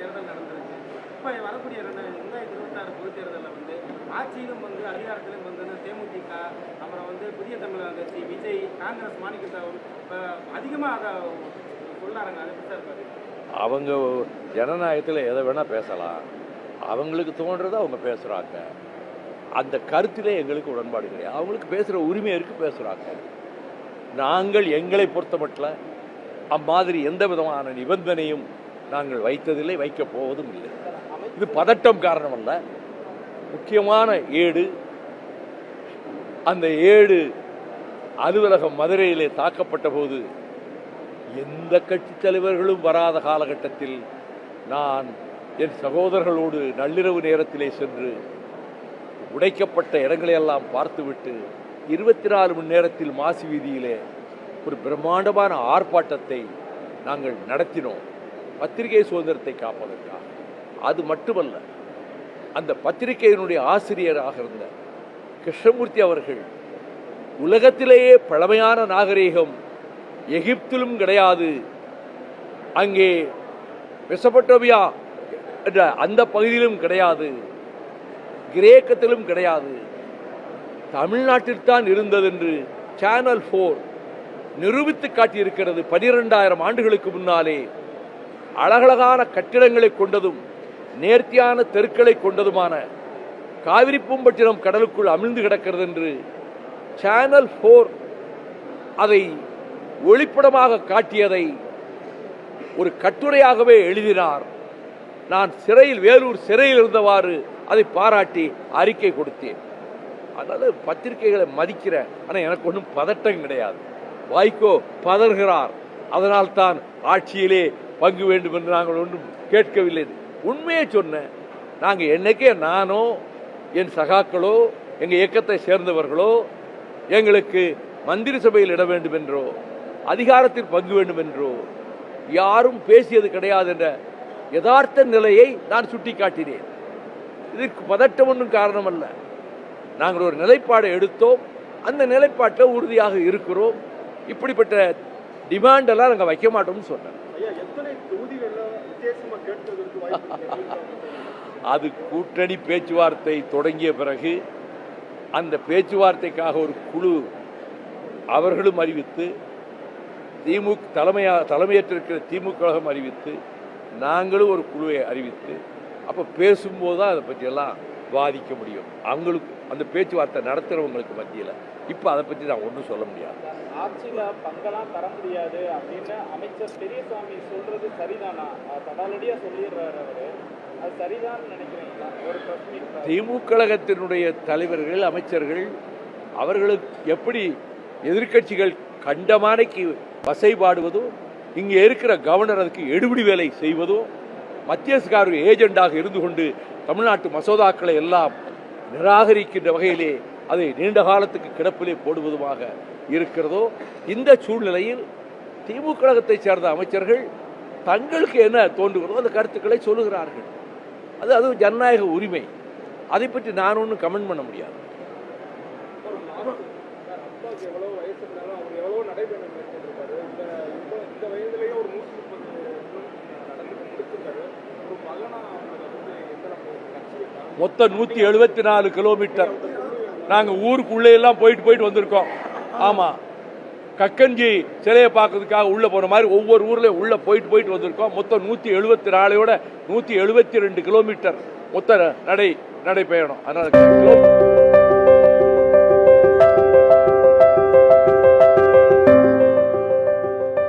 தேர்தல் நடந்திருக்கு இப்போ வரக்கூடிய ரெண்டாயிரத்தி ரெண்டாயிரத்தி இருபத்தாறு பொதுத் தேர்தலில் வந்து ஆட்சியிலும் வந்து அதிகாரத்திலும் வந்து தேமுதிக அப்புறம் வந்து புதிய தமிழக கட்சி விஜய் காங்கிரஸ் மாநில இப்போ அதிகமாக அதை சொல்லாருங்க அதை எப்படி சார் அவங்க ஜனநாயகத்தில் எதை வேணால் பேசலாம். அவங்களுக்கு தோன்றதை அவங்க பேசுகிறாங்க அந்த கருத்திலே எங்களுக்கு உடன்பாடு கிடையாது. அவங்களுக்கு பேசுகிற உரிமை இருக்குது பேசுகிறாங்க நாங்கள் எங்களை பொறுத்த மட்டும் அம்மாதிரி எந்த விதமான நிபந்தனையும் நாங்கள் வைத்ததில்லை வைக்கப் போவதும் இல்லை. இது பதட்டம் காரணம் அல்ல முக்கியமான ஏடு அந்த ஏடு அலுவலகம் மதுரையிலே தாக்கப்பட்ட போது எந்த கட்சி தலைவர்களும் வராத காலகட்டத்தில் நான் என் சகோதரர்களோடு நள்ளிரவு நேரத்திலே சென்று உடைக்கப்பட்ட இடங்களையெல்லாம் பார்த்துவிட்டு இருபத்தி நாலு மணி நேரத்தில் மாசி வீதியிலே ஒரு பிரம்மாண்டமான ஆர்ப்பாட்டத்தை நாங்கள் நடத்தினோம். பத்திரிகை சுதந்திரத்தை காப்பதற்காக. அது மட்டுமல்ல அந்த பத்திரிகையினுடைய ஆசிரியராக இருந்த கிருஷ்ணமூர்த்தி அவர்கள் உலகத்திலேயே பழமையான நாகரீகம் எகிப்திலும் கிடையாது. அங்கே மெசபட்டோபியா என்ற அந்த பகுதியிலும் கிடையாது. கிரேக்கத்திலும் கிடையாது. தமிழ்நாட்டில்தான் இருந்தது என்று சேனல் ஃபோர் நிரூபித்து காட்டியிருக்கிறது பனிரெண்டாயிரம் ஆண்டுகளுக்கு முன்னாலே. அழகழகான கட்டிடங்களை கொண்டதும் நேர்த்தியான தெருக்களை கொண்டதுமான காவிரி பூம்பட்டினம் கடலுக்குள் அமிழ்ந்து கிடக்கிறது என்று சேனல் ஃபோர் அதை ஒளிப்படமாக காட்டியதை ஒரு கட்டுரையாகவே எழுதினார். நான் சிறையில் வேலூர் சிறையில் இருந்தவாறு அதை பாராட்டி அறிக்கை கொடுத்தேன். அதனால் பத்திரிகைகளை மதிக்கிறேன் ஆனால் எனக்கு ஒன்றும் பதட்டம் கிடையாது. வாய்க்கோ பதறுகிறார். அதனால் தான் ஆட்சியிலே பங்கு வேண்டும் என்று நாங்கள் ஒன்றும் கேட்கவில்லை. உண்மையை சொன்னேன் நாங்கள் என்னைக்கே நானோ என் சகாக்களோ எங்கள் இயக்கத்தை சேர்ந்தவர்களோ எங்களுக்கு மந்திரி சபையில் இட வேண்டும் என்றோ அதிகாரத்தில் பங்கு வேண்டும் என்றோ யாரும் பேசியது கிடையாது என்ற யதார்த்த நிலையை நான் சுட்டி காட்டினேன் இதற்கு பதட்டம் ஒன்றும் காரணம் அல்ல நாங்கள் ஒரு நிலைப்பாடை எடுத்தோம். அந்த நிலைப்பாட்டில் உறுதியாக இருக்கிறோம். இப்படிப்பட்ட டிமாண்டெல்லாம் நாங்கள் வைக்க மாட்டோம்னு சொன்னேன். அது கூட்டணி பேச்சுவார்த்தை தொடங்கிய பிறகு அந்த பேச்சுவார்த்தைக்காக ஒரு குழு அவர்களும் அறிவித்து திமுக தலைமையா தலைமையேற்றிருக்கிற திமுக கழகம் அறிவித்து நாங்களும் ஒரு குழுவை அறிவித்து அப்போ பேசும்போது தான் அதை பற்றியெல்லாம் வாதிக்க முடியும். அவங்களுக்கு அந்த பேச்சுவார்த்தை நடத்துகிறவங்களுக்கு மத்தியில். இப்போ அதை பற்றி நான் ஒன்றும் சொல்ல முடியாது. ஆட்சியில பங்கெல்லாம் தர முடியாது அப்படின்னு அமைச்சர் பெரியசாமி சொல்றது சரிதானா? அஹ் தடாலடியா சொல்லிடுறாரு அவரு. அது சரிதான் நினைக்கிறீங்களா? ஒரு திமுக கழகத்தினுடைய தலைவர்கள் அமைச்சர்கள் அவர்களுக்கு எப்படி எதிர்க்கட்சிகள் கண்டமானைக்கு வசைபாடுவதோ இங்கே இருக்கிற கவர்னர் அதுக்கு எடுபிடி வேலை செய்வதோ மத்திய ஏஜெண்டாக இருந்து கொண்டு தமிழ்நாட்டு மசோதாக்களை எல்லாம் நிராகரிக்கின்ற வகையிலே அதை நீண்ட காலத்துக்கு கிடப்பிலே போடுவதுமாக இருக்கிறதோ இந்த சூழ்நிலையில் திமுக கழகத்தைச் சேர்ந்த அமைச்சர்கள் தங்களுக்கு என்ன தோன்றுகிறதோ அந்த கருத்துக்களை சொல்லுகிறார்கள். அது அது ஜனநாயக உரிமை. அதை பற்றி நான் ஒன்றும் கமெண்ட் பண்ண முடியாது அப்பாவுக்கு எவ்வளோ வயசு இருந்தாலும் அவர் எவ்வளோ நடைபயணம் மேற்கொண்டிருக்காரு இந்த இந்த இந்த வயதுலேயே ஒரு நூற்றி முப்பது நடந்து முடிச்சிருக்காரு ஒரு மகனா அவங்களை வந்து எந்த நம்ம கட்சியை சார்ந்து மொத்தம் நூற்றி எழுபத்தி நாலு கிலோமீட்டர் நாங்கள் ஊருக்குள்ளே எல்லாம் போயிட்டு போயிட்டு வந்திருக்கோம். ஆமாம் கக்கஞ்சி சிலையை பார்க்கறதுக்காக உள்ளே போன மாதிரி ஒவ்வொரு ஊரில் உள்ளே போயிட்டு போயிட்டு வந்திருக்கோம். மொத்தம் நூற்றி எழுபத்தி நாலையோட நூற்றி எழுபத்தி ரெண்டு கிலோமீட்டர் மொத்த நடை நடைபெயணும் அதனால்